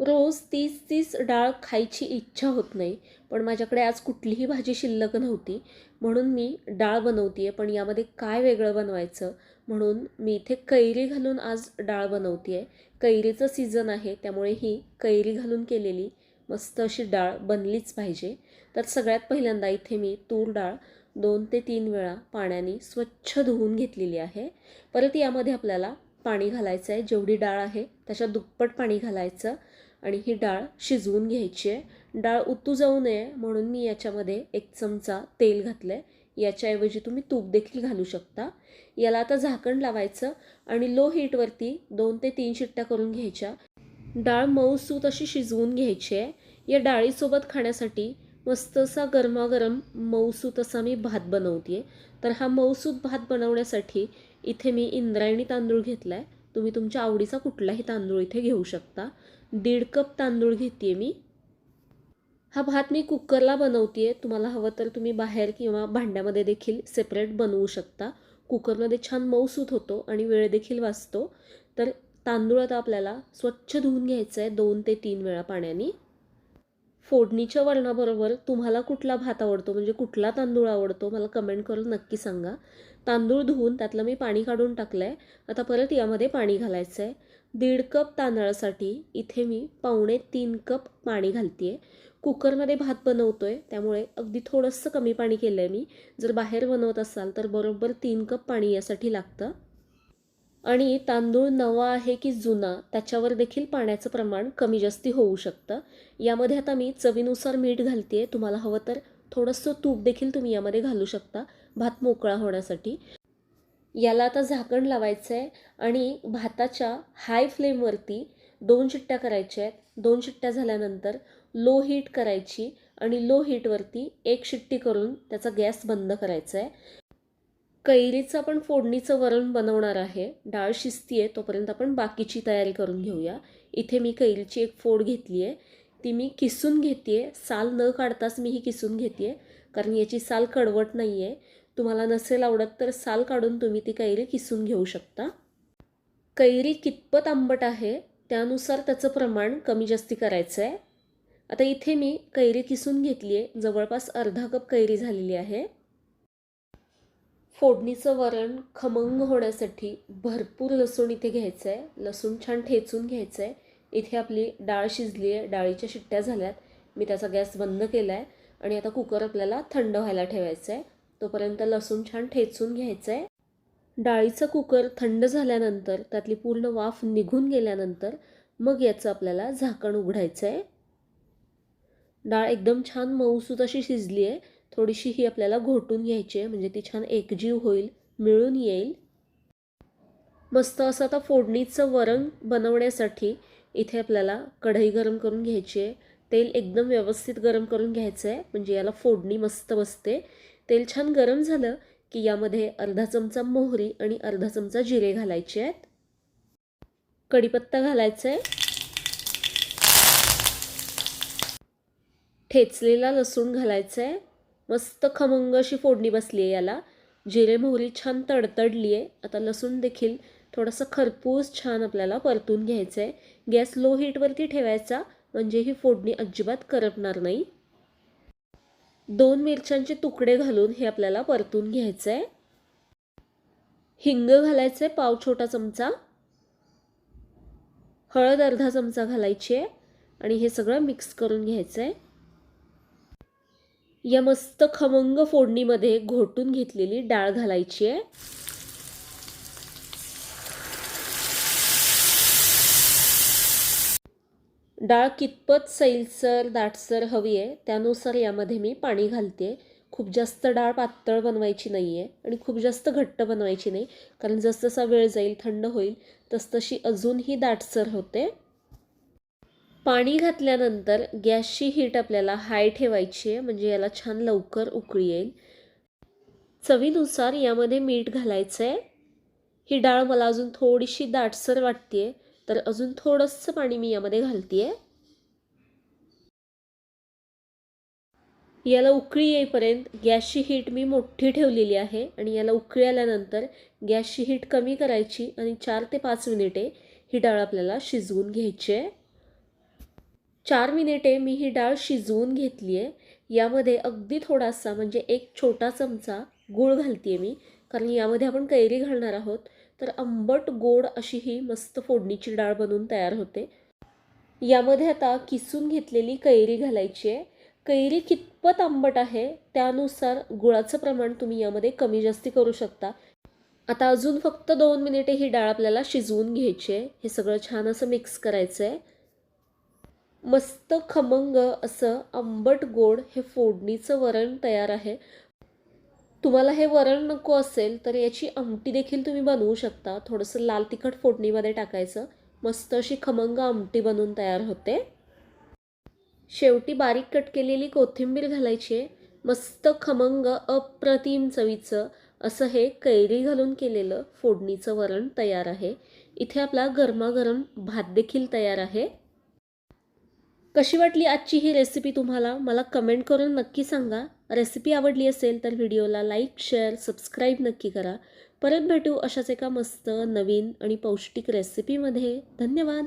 रोज तीच तीच डाळ खायची इच्छा होत नाही. पण माझ्याकडे आज कुठलीही भाजी शिल्लक नव्हती. म्हणून मी डाळ बनवते आहे पण यामध्ये काय वेगळं बनवायचं? म्हणून मी इथे कैरी घालून आज डाळ बनवते आहे कैरीचं सीझन आहे त्यामुळे ही कैरी घालून केलेली मस्त अशी डाळ बनलीच पाहिजे. तर सगळ्यात पहिल्यांदा इथे मी तूर डाळ दोन ते तीन वेळा पाण्याने स्वच्छ धुवून घेतलेली आहे. परत यामध्ये आपल्याला पाणी घालायचं आहे जेवढी डाळ आहे त्याच्या दुप्पट पाणी घालायचं. आणि ही डाळ शिजवून घ्यायची आहे. डाळ उतू जाऊ नये म्हणून मी याच्यामध्ये एक चमचा तेल घातलं आहे याच्याऐवजी तुम्ही तूप देखील घालू शकता. याला आता झाकण लावायचं आणि लो हीटवरती दोन ते तीन शिट्ट्या करून घ्यायच्या. डाळ मऊसूत अशी शिजवून घ्यायची आहे. या डाळीसोबत खाण्यासाठी मस्त असा गरमागरम मऊसूत असा मी भात बनवते आहे तर हा मऊसूत भात बनवण्यासाठी इथे मी इंद्रायणी तांदूळ घेतला आहे तुम्ही तुमच्या आवडीचा कुठलाही तांदूळ इथे घेऊ शकता. दीड कप तांदूळ घेते मी. हा भात मी कुकरला बनवते तुम्हाला हवं तर तुम्ही बाहेर किंवा भांड्यामध्ये देखील सेपरेट बनवू शकता. कुकरमध्ये छान मऊसूत होतो आणि वेळ देखील वाचतो. तर तांदूळ आता आपल्याला स्वच्छ धुवून घ्यायचं आहे दोन ते तीन वेळा पाण्याने. फोडणीच्या वळणाबरोबर तुम्हाला कुठला भात आवडतो? म्हणजे कुठला तांदूळ आवडतो? मला कमेंट करून नक्की सांगा. तांदूळ धुवून त्यातलं मी पाणी काढून टाकलं आहे आता परत यामध्ये पाणी घालायचं आहे दीड कप तांदळासाठी इथे मी पावणे तीन कप पाणी घालते आहे कुकरमध्ये भात बनवतो आहे त्यामुळे अगदी थोडंसं कमी पाणी केलं आहे मी. जर बाहेर बनवत असाल तर बरोबर तीन कप पाणी यासाठी लागतं. आणि तांदूळ नवा आहे की जुना त्याच्यावर देखील पाण्याचं प्रमाण कमी जास्ती होऊ शकतं. यामध्ये आता मी चवीनुसार मीठ घालते आहे तुम्हाला हवं तर थोडंसं तूप देखील तुम्ही यामध्ये घालू शकता भात मोकळा होण्यासाठी. याला आता झाकण लावायचं आहे आणि भाताच्या हाय फ्लेमवरती दोन शिट्ट्या करायच्या आहेत. दोन शिट्ट्या झाल्यानंतर लो हीट करायची आणि लो हीटवरती एक शिट्टी करून त्याचा गॅस बंद करायचा आहे कैरीचं आपण फोडणीचं वरण बनवणार आहे. डाळ शिजती आहे तोपर्यंत आपण बाकीची तयारी करून घेऊया. इथे मी कैरीची एक फोड घेतली आहे ती मी किसून घेते आहे साल न काढताच मी ही किसून घेते आहे कारण याची साल कडवट नाही आहे तुम्हाला नसेल आवडत तर साल काढून तुम्ही ती कैरी किसून घेऊ शकता. कैरी कितपत आंबट आहे त्यानुसार त्याचं प्रमाण कमी जास्ती करायचं आहे आता इथे मी कैरी किसून घेतली आहे जवळपास अर्धा कप कैरी झालेली आहे. फोडणीचं वरण खमंग होण्यासाठी भरपूर लसूण इथे घ्यायचं आहे लसूण छान ठेचून घ्यायचं आहे इथे आपली डाळ शिजली आहे डाळीच्या शिट्ट्या झाल्यात. मी त्याचा गॅस बंद केला आहे आणि आता कुकर आपल्याला थंड व्हायला ठेवायचं आहे तोपर्यंत लसूण छान ठेचून घ्यायचं आहे डाळीचं कुकर थंड झाल्यानंतर त्यातली पूर्ण वाफ निघून गेल्यानंतर मग याचं आपल्याला झाकण उघडायचं आहे डाळ एकदम छान मऊसूत अशी शिजली आहे थोडीशी ही आपल्याला घोटून घ्यायची आहे म्हणजे ती छान एकजीव होईल मिळून येईल. मस्त असं आता फोडणीचं वरण बनवण्यासाठी इथे आपल्याला कढई गरम करून घ्यायची आहे. तेल एकदम व्यवस्थित गरम करून घ्यायचं आहे म्हणजे याला फोडणी मस्त बसते. तेल छान गरम झालं की यामध्ये अर्धा चमचा मोहरी आणि अर्धा चमचा जिरे घालायचे आहेत. कढीपत्ता घालायचा आहे. ठेचलेला लसूण घालायचा आहे. मस्त खमंग अशी फोडणी बसली आहे याला. जिरे मोहरी छान तडतडली आहे. आता लसूण देखील थोडंसं खरपूस छान आपल्याला परतून घ्यायचं आहे गॅस लो हीटवरती ठेवायचा म्हणजे ही फोडणी अजिबात करपणार नाही. दोन मिरच्यांचे तुकडे घालून हे आपल्याला परतून घ्यायचं आहे हिंग घालायचं आहे पाव छोटा चमचा. हळद अर्धा चमचा घालायची आहे. आणि हे सगळं मिक्स करून घ्यायचं आहे या मस्त खमंग फोडणीमध्ये घोटून घेतलेली डाळ घालायची आहे. डाळ कितपत सैलसर दाटसर हवी आहे त्यानुसार यामध्ये मी पाणी घालते. खूप जास्त डाळ पातळ बनवायची नाही आहे आणि खूप जास्त घट्ट बनवायची नाही कारण जसजसा वेळ जाईल थंड होईल तसतशी अजूनही दाटसर होते. पाणी घातल्यानंतर गॅसची हीट आपल्याला हाय ठेवायची आहे म्हणजे याला छान लवकर उकळी येईल. चवीनुसार यामध्ये मीठ घालायचं आहे. ही डाळ मला अजून थोडीशी दाटसर वाटते तर अजून थोडंसं पाणी मी यामध्ये घालते आहे याला उकळी येईपर्यंत गॅसची हीट मी मोठी ठेवलेली आहे आणि याला उकळी आल्यानंतर गॅसची हीट कमी करायची आणि चार ते पाच मिनिटे ही डाळ आपल्याला शिजवून घ्यायची आहे. चार मिनिटे मी ही डाळ शिजवून घेतली आहे. यामध्ये अगदी थोडासा म्हणजे एक छोटा चमचा गूळ घालते मी कारण यामध्ये आपण कैरी घालणार आहोत. तर आंबट गोड अशी ही मस्त फोडणीची डाळ बनवून तयार होते. यामध्ये आता किसून घेतलेली कैरी घालायची आहे. कैरी कितपत आंबट आहे त्यानुसार गुळाचं प्रमाण तुम्ही यामध्ये कमी जास्ती करू शकता. आता अजून फक्त दोन मिनिटे ही डाळ आपल्याला शिजवून घ्यायची आहे. हे सगळं छान असं मिक्स करायचं आहे मस्त खमंग असं आंबट गोड हे फोडणीचं वरण तयार आहे. तुम्हाला हे वरण नको असेल तर याची आमटी देखील तुम्ही बनवू शकता. थोडंसं लाल तिखट फोडणीमध्ये टाकायचं. मस्त अशी खमंग आमटी बनवून तयार होते. शेवटी बारीक कट केलेली कोथिंबीर घालायची आहे. मस्त खमंग अप्रतिम चवीचं असं हे कैरी घालून केलेलं फोडणीचं वरण तयार आहे. इथे आपला गरमागरम भात देखील तयार आहे. कशी वाटली आजची ही रेसिपी तुम्हाला? मला कमेंट करून नक्की सांगा. रेसिपी आवडली असेल तर व्हिडिओला लाईक शेअर सबस्क्राईब नक्की करा. परत भेटू अशाच एका मस्त नवीन आणि पौष्टिक रेसिपीमध्ये धन्यवाद!